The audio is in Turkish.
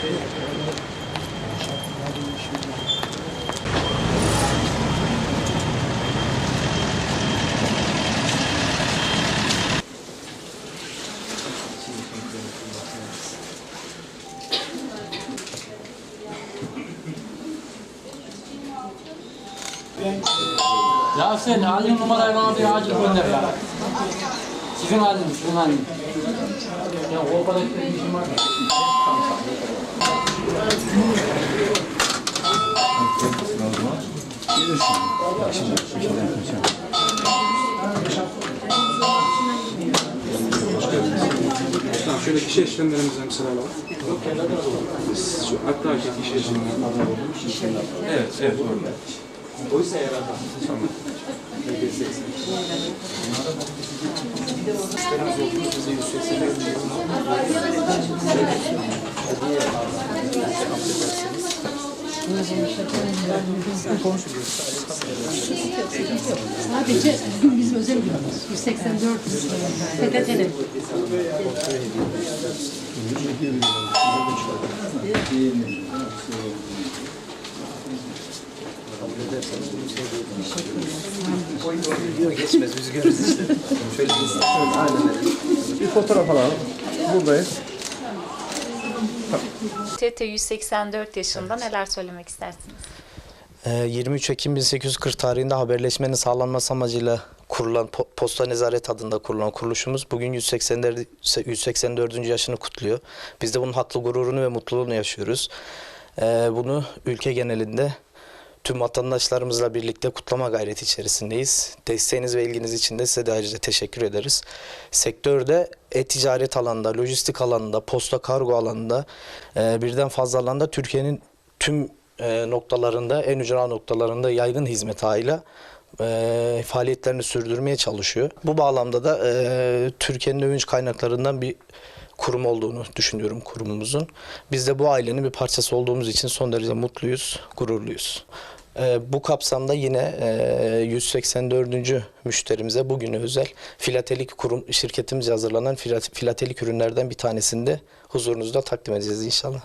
ラーセン、ありのまだいので味を込んでるから。時間があるんです、時間があるんです。Bir acil gönder ya. Sizin haliniz, sizin haliniz. Ya o kadar bir işim var. Tamam şöyle kişi işlemlerimizden bir. Şu hatta kişi işlemleri. Evet, evet. Oysa yaratan. Tamam. Sadece bugün bizim özel günümüz. 184 PTT'nin. Bir fotoğraf alalım. Buradayız. TT 184 yaşında neler söylemek istersiniz? Ee, 23 Ekim 1840 tarihinde haberleşmenin sağlanması amacıyla kurulan Po- Posta Nezaret adında kurulan kuruluşumuz bugün 184. 184. yaşını kutluyor. Biz de bunun haklı gururunu ve mutluluğunu yaşıyoruz. Ee, bunu ülke genelinde tüm vatandaşlarımızla birlikte kutlama gayreti içerisindeyiz. Desteğiniz ve ilginiz için de size de ayrıca teşekkür ederiz. Sektörde e-ticaret alanında, lojistik alanında, posta kargo alanında e, birden fazla alanda Türkiye'nin tüm e, noktalarında, en ücra noktalarında yaygın hizmet ağıyla e, faaliyetlerini sürdürmeye çalışıyor. Bu bağlamda da e, Türkiye'nin övünç kaynaklarından bir kurum olduğunu düşünüyorum kurumumuzun. Biz de bu ailenin bir parçası olduğumuz için son derece mutluyuz, gururluyuz. E, bu kapsamda yine e, 184. müşterimize bugüne özel filatelik kurum şirketimizce hazırlanan filat- filatelik ürünlerden bir tanesini de huzurunuzda takdim edeceğiz inşallah.